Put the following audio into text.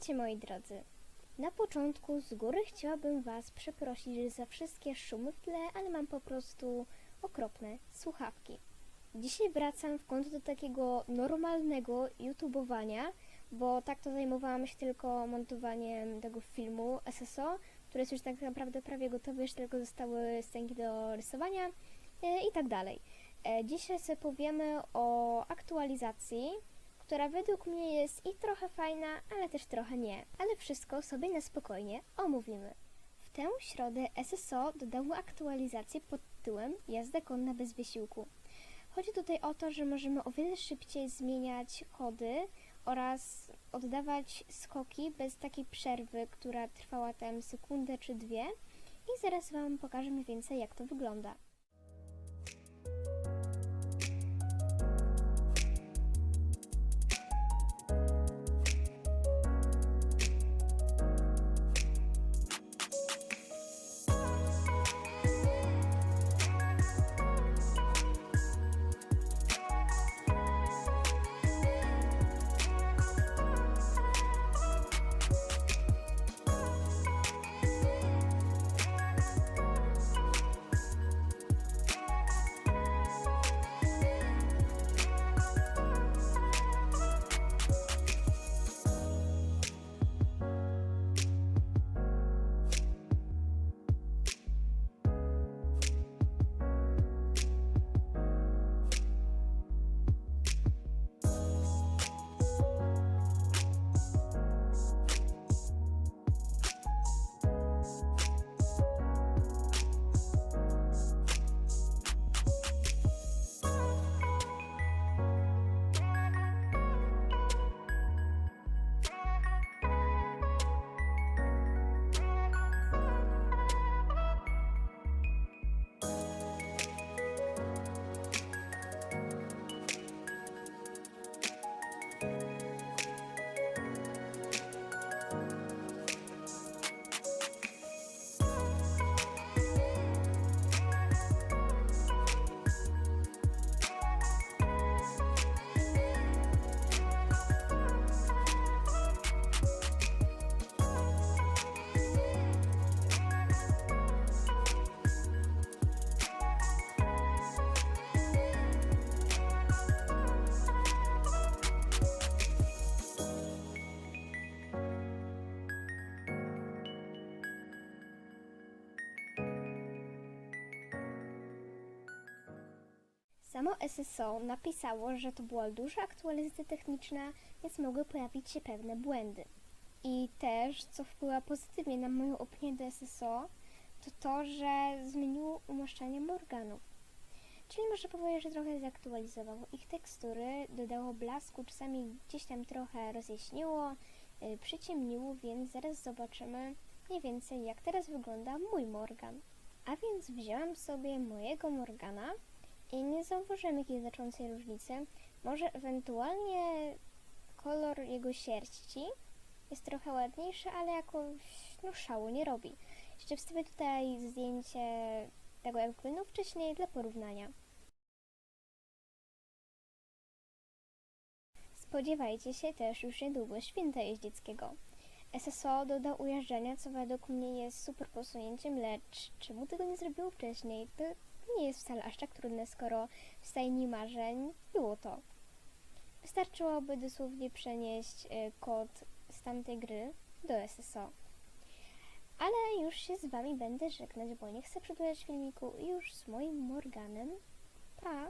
Witajcie moi drodzy. Na początku z góry chciałabym Was przeprosić za wszystkie szumy w tle, ale mam po prostu okropne słuchawki. Dzisiaj wracam w końcu do takiego normalnego YouTubeowania, bo tak to zajmowałam się tylko montowaniem tego filmu SSO, który jest już tak naprawdę prawie gotowy, jeszcze tylko zostały scenki do rysowania e, i tak dalej. E, Dzisiaj sobie powiemy o aktualizacji, która według mnie jest i trochę fajna, ale też trochę nie. Ale wszystko sobie na spokojnie omówimy. W tę środę SSO dodało aktualizację pod tytułem Jazda konna bez wysiłku. Chodzi tutaj o to, że możemy o wiele szybciej zmieniać chody oraz oddawać skoki bez takiej przerwy, która trwała tam sekundę czy dwie. I zaraz Wam pokażę mniej więcej, jak to wygląda. Samo SSO napisało, że to była duża aktualizacja techniczna, więc mogły pojawić się pewne błędy. I też, co wpływa pozytywnie na moją opinię do SSO, to to, że zmieniło umieszczanie Morganów. Czyli można powiedzieć, że trochę zaktualizowało ich tekstury, dodało blasku, czasami gdzieś tam trochę rozjaśniło, yy, przyciemniło, więc zaraz zobaczymy mniej więcej jak teraz wygląda mój Morgan. A więc wzięłam sobie mojego Morgana nie zauważyłem jakiejś znaczącej różnicy. Może ewentualnie kolor jego sierści jest trochę ładniejszy, ale jakoś no, szału nie robi. Jeszcze wstawię tutaj zdjęcie tego, jak wyglądał wcześniej dla porównania. Spodziewajcie się też już niedługo święta jeździeckiego. SSO dodał ujeżdżania, co według mnie jest super posunięciem, lecz czemu tego nie zrobiło wcześniej? To nie jest wcale aż tak trudne, skoro w stajni marzeń było to. Wystarczyłoby dosłownie przenieść y, kod z tamtej gry do SSO. Ale już się z Wami będę żegnać, bo nie chcę przedłużać filmiku już z moim Morganem. Pa!